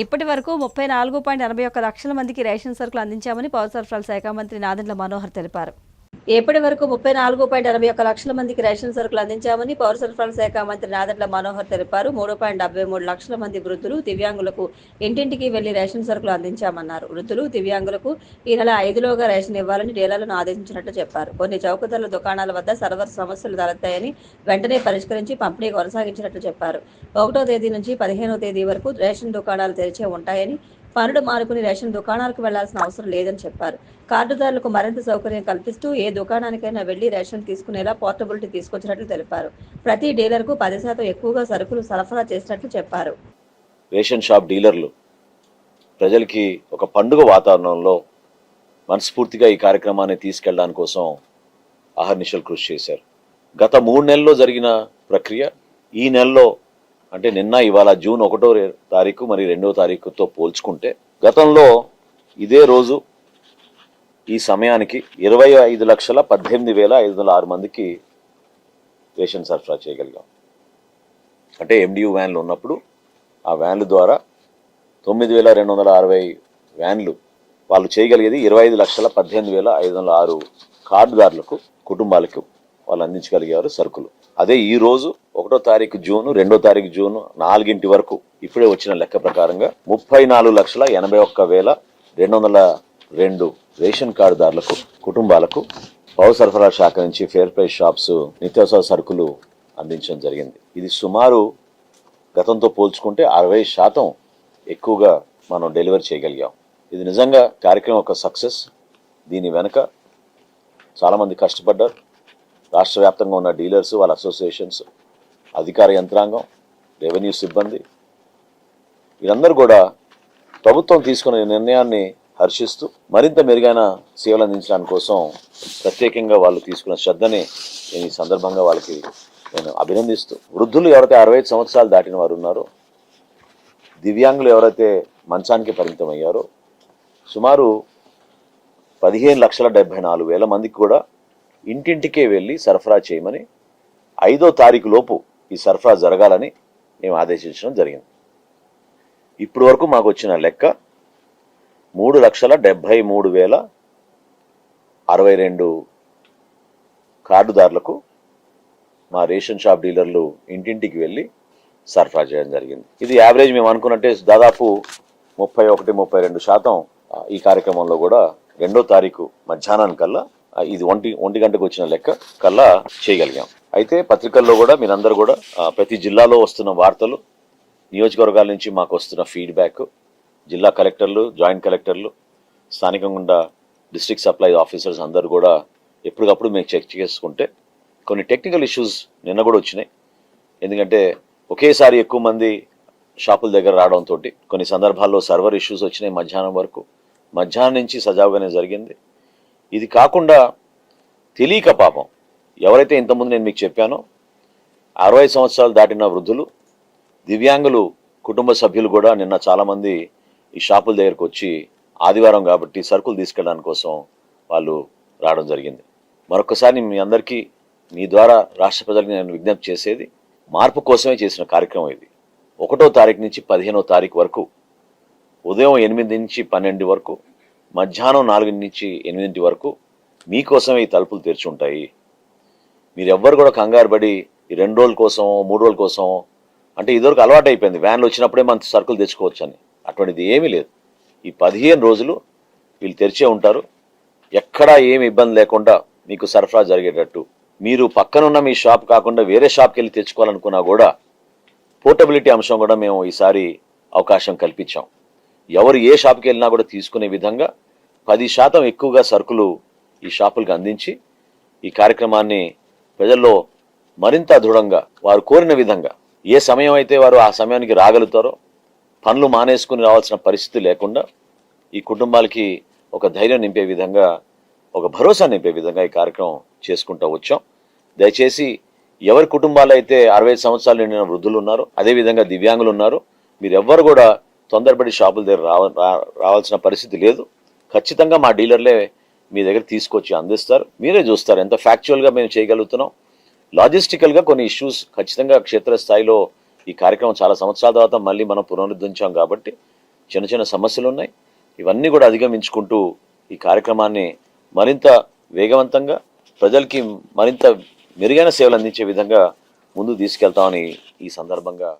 ఇప్పటి వరకు ముప్పై నాలుగు పాయింట్ ఎనభై ఒక్క లక్షల మందికి రేషన్ సరుకులు అందించామని పౌర సరఫరాల శాఖ మంత్రి నాదెండ్ల మనోహర్ తెలిపారు. ఇప్పటి వరకు ముప్పై నాలుగు పాయింట్ ఎనభై ఒక్క లక్షల మందికి రేషన్ సరుకులు అందించామని పౌర సరఫరాల శాఖ మంత్రి నాదట్ల మనోహర్ తెలిపారు. మూడు పాయింట్ డెబ్బై మూడు లక్షల మంది వృద్ధులు దివ్యాంగులకు ఇంటింటికి వెళ్ళి రేషన్ సరుకులు అందించామన్నారు. వృద్ధులు దివ్యాంగులకు ఈ నెల ఐదులోగా రేషన్ ఇవ్వాలని డీలర్లను ఆదేశించినట్టు చెప్పారు. కొన్ని చౌకధరల దుకాణాల వద్ద సర్వర్ సమస్యలు తలెత్తాయని వెంటనే పరిష్కరించి పంపిణీ కొనసాగించినట్లు చెప్పారు. ఒకటో తేదీ నుంచి పదిహేనో తేదీ వరకు రేషన్ దుకాణాలు తెరిచే ఉంటాయని పనులు మానుకుని రేషన్ దుకాణాలకు వెళ్ళాల్సిన అవసరం లేదని చెప్పారు. కార్డుదారులకు మరింత సౌకర్యం కల్పిస్తూ ఏ దుకాణానికైనా వెళ్ళి రేషన్ తీసుకునేలా పోర్టబిలిటీ తీసుకొచ్చినట్లు తెలిపారు. ప్రతి డీలర్కు పది శాతం ఎక్కువగా సరుకులు సరఫరా చేసినట్లు చెప్పారు. రేషన్ షాప్ డీలర్లు ప్రజలకి ఒక పండుగ వాతావరణంలో మనస్ఫూర్తిగా ఈ కార్యక్రమాన్ని తీసుకెళ్ళడానికి కోసం అహర్నిశలు కృషి చేశారు. గత మూడు నెలల్లో జరిగిన ప్రక్రియ ఈ నెలలో అంటే నిన్న ఇవాళ జూన్ ఒకటో తారీఖు మరి రెండో తారీఖుతో పోల్చుకుంటే గతంలో ఇదే రోజు ఈ సమయానికి ఇరవై ఐదు లక్షల పద్దెనిమిది వేల ఐదు వందల ఆరు మందికి రేషన్ సరఫరా చేయగలిగాం. అంటే ఎండియు వ్యాన్లు ఉన్నప్పుడు ఆ వ్యాన్ల ద్వారా తొమ్మిది వేల రెండు వందల అరవై వ్యాన్లు వాళ్ళు చేయగలిగేది ఇరవై ఐదు లక్షల పద్దెనిమిది వేల ఐదు వందల ఆరు కార్డుదారులకు కుటుంబాలకు వాళ్ళు అందించగలిగారు సరుకులు. అదే ఈ రోజు ఒకటో తారీఖు జూన్ రెండో తారీఖు జూన్ నాలుగింటి వరకు ఇప్పుడే వచ్చిన లెక్క ప్రకారంగా ముప్పై నాలుగు లక్షల ఎనభై ఒక్క వేల రెండు వందల రెండు రేషన్ కార్డుదారులకు కుటుంబాలకు పౌర సరఫరా శాఖ నుంచి ఫేర్ ప్రైస్ షాప్స్ నిత్యావసర సరుకులు అందించడం జరిగింది. ఇది సుమారు గతంతో పోల్చుకుంటే అరవై శాతం ఎక్కువగా మనం డెలివరీ చేయగలిగాం. ఇది నిజంగా కార్యక్రమం ఒక సక్సెస్. దీని వెనుక చాలామంది కష్టపడ్డారు. రాష్ట్ర వ్యాప్తంగా ఉన్న డీలర్స్ వాళ్ళ అసోసియేషన్స్ అధికార యంత్రాంగం రెవెన్యూ సిబ్బంది వీరందరూ కూడా ప్రభుత్వం తీసుకున్న నిర్ణయాన్ని హర్షిస్తూ మరింత మెరుగైన సేవలు అందించడానికి కోసం ప్రత్యేకంగా వాళ్ళు తీసుకున్న శ్రద్ధని నేను ఈ సందర్భంగా వాళ్ళకి నేను అభినందిస్తూ వృద్ధులు ఎవరైతే అరవై ఐదు సంవత్సరాలు దాటిన వారు ఉన్నారో దివ్యాంగులు ఎవరైతే మంచానికి పరిమితం అయ్యారో సుమారు పదిహేను లక్షల డెబ్బై నాలుగు వేల మందికి కూడా ఇంటింటికే వెళ్ళి సరఫరా చేయమని ఐదో తారీఖు లోపు ఈ సరఫరా జరగాలని మేము ఆదేశించడం జరిగింది. ఇప్పటి వరకు మాకు వచ్చిన లెక్క మూడు లక్షల డెబ్బై మూడు వేల అరవై రెండు కార్డుదారులకు మా రేషన్ షాప్ డీలర్లు ఇంటింటికి వెళ్ళి సరఫరా చేయడం జరిగింది. ఇది యావరేజ్ మేము అనుకున్నట్టే దాదాపు ముప్పై ఒకటి ముప్పై రెండు శాతం ఈ కార్యక్రమంలో కూడా రెండో తారీఖు మధ్యాహ్నానికల్లా ఇది ఒంటి ఒంటి గంటకు వచ్చిన లెక్క కల్లా చేయగలిగాం. అయితే పత్రికల్లో కూడా మీరందరూ కూడా ప్రతి జిల్లాలో వస్తున్న వార్తలు నియోజకవర్గాల నుంచి మాకు వస్తున్న ఫీడ్బ్యాక్ జిల్లా కలెక్టర్లు జాయింట్ కలెక్టర్లు స్థానికంగా ఉన్న డిస్ట్రిక్ట్ సప్లై ఆఫీసర్స్ అందరూ కూడా ఎప్పటికప్పుడు మేము చెక్ చేసుకుంటే కొన్ని టెక్నికల్ ఇష్యూస్ నిన్న కూడా వచ్చినాయి. ఎందుకంటే ఒకేసారి ఎక్కువ మంది షాపుల దగ్గర రావడంతో కొన్ని సందర్భాల్లో సర్వర్ ఇష్యూస్ వచ్చినాయి మధ్యాహ్నం వరకు. మధ్యాహ్నం నుంచి సజావుగానే జరిగింది. ఇది కాకుండా తెలియక పాపం. ఎవరైతే ఇంతకుముందు నేను మీకు చెప్పానో అరవై సంవత్సరాలు దాటిన వృద్ధులు దివ్యాంగులు కుటుంబ సభ్యులు కూడా నిన్న చాలామంది ఈ షాపుల దగ్గరకు వచ్చి ఆదివారం కాబట్టి సరుకులు తీసుకెళ్ళడానికి కోసం వాళ్ళు రావడం జరిగింది. మరొకసారి మీ అందరికీ మీ ద్వారా రాష్ట్ర ప్రజలకు నేను విజ్ఞప్తి చేసేది మార్పు కోసమే చేసిన కార్యక్రమం ఇది. ఒకటో తారీఖు నుంచి పదిహేనో తారీఖు వరకు ఉదయం ఎనిమిది నుంచి పన్నెండు వరకు మధ్యాహ్నం నాలుగు నుంచి ఎనిమిదింటి వరకు మీకోసమే ఈ తలుపులు తెరిచి ఉంటాయి. మీరెవ్వరు కూడా కంగారు పడి ఈ రెండు రోజుల కోసం మూడు రోజుల కోసం అంటే ఇదివరకు అలవాటు అయిపోయింది వ్యాన్లు వచ్చినప్పుడే మన సరుకులు తెచ్చుకోవచ్చు అని అటువంటిది ఏమీ లేదు. ఈ పదిహేను రోజులు వీళ్ళు తెరిచే ఉంటారు. ఎక్కడా ఏమి ఇబ్బంది లేకుండా మీకు సరఫరా జరిగేటట్టు. మీరు పక్కనున్న మీ షాప్ కాకుండా వేరే షాప్కి వెళ్ళి తెచ్చుకోవాలనుకున్నా కూడా పోర్టబిలిటీ అంశం కూడా మేము ఈసారి అవకాశం కల్పించాం. ఎవరు ఏ షాప్కి వెళ్ళినా కూడా తీసుకునే విధంగా పది శాతం ఎక్కువగా సరుకులు ఈ షాపులకు అందించి ఈ కార్యక్రమాన్ని ప్రజల్లో మరింత దృఢంగా వారు కోరిన విధంగా ఏ సమయం అయితే వారు ఆ సమయానికి రాగలుగుతారో పనులు మానేసుకుని రావాల్సిన పరిస్థితి లేకుండా ఈ కుటుంబాలకి ఒక ధైర్యం నింపే విధంగా ఒక భరోసా నింపే విధంగా ఈ కార్యక్రమం చేసుకుంటూ వచ్చాం. దయచేసి ఎవరి కుటుంబాలు అయితే అరవై సంవత్సరాలు నిండిన వృద్ధులు ఉన్నారో అదేవిధంగా దివ్యాంగులు ఉన్నారు మీరెవ్వరు కూడా తొందరపడి షాపుల దగ్గర రావ రా- రావాల్సిన పరిస్థితి లేదు. ఖచ్చితంగా మా డీలర్లే మీ దగ్గర తీసుకొచ్చి అందిస్తారు. మీరే చూస్తారు ఎంత ఫ్యాక్చువల్గా మేము చేయగలుగుతున్నాం. లాజిస్టికల్గా కొన్ని ఇష్యూస్ ఖచ్చితంగా క్షేత్రస్థాయిలో ఈ కార్యక్రమం చాలా సంవత్సరాల తర్వాత మళ్ళీ మనం పునరుద్ధరించాం కాబట్టి చిన్న చిన్న సమస్యలు ఉన్నాయి. ఇవన్నీ కూడా అధిగమించుకుంటూ ఈ కార్యక్రమాన్ని మరింత వేగవంతంగా ప్రజలకి మరింత మెరుగైన సేవలు అందించే విధంగా ముందు తీసుకెళ్తామని ఈ సందర్భంగా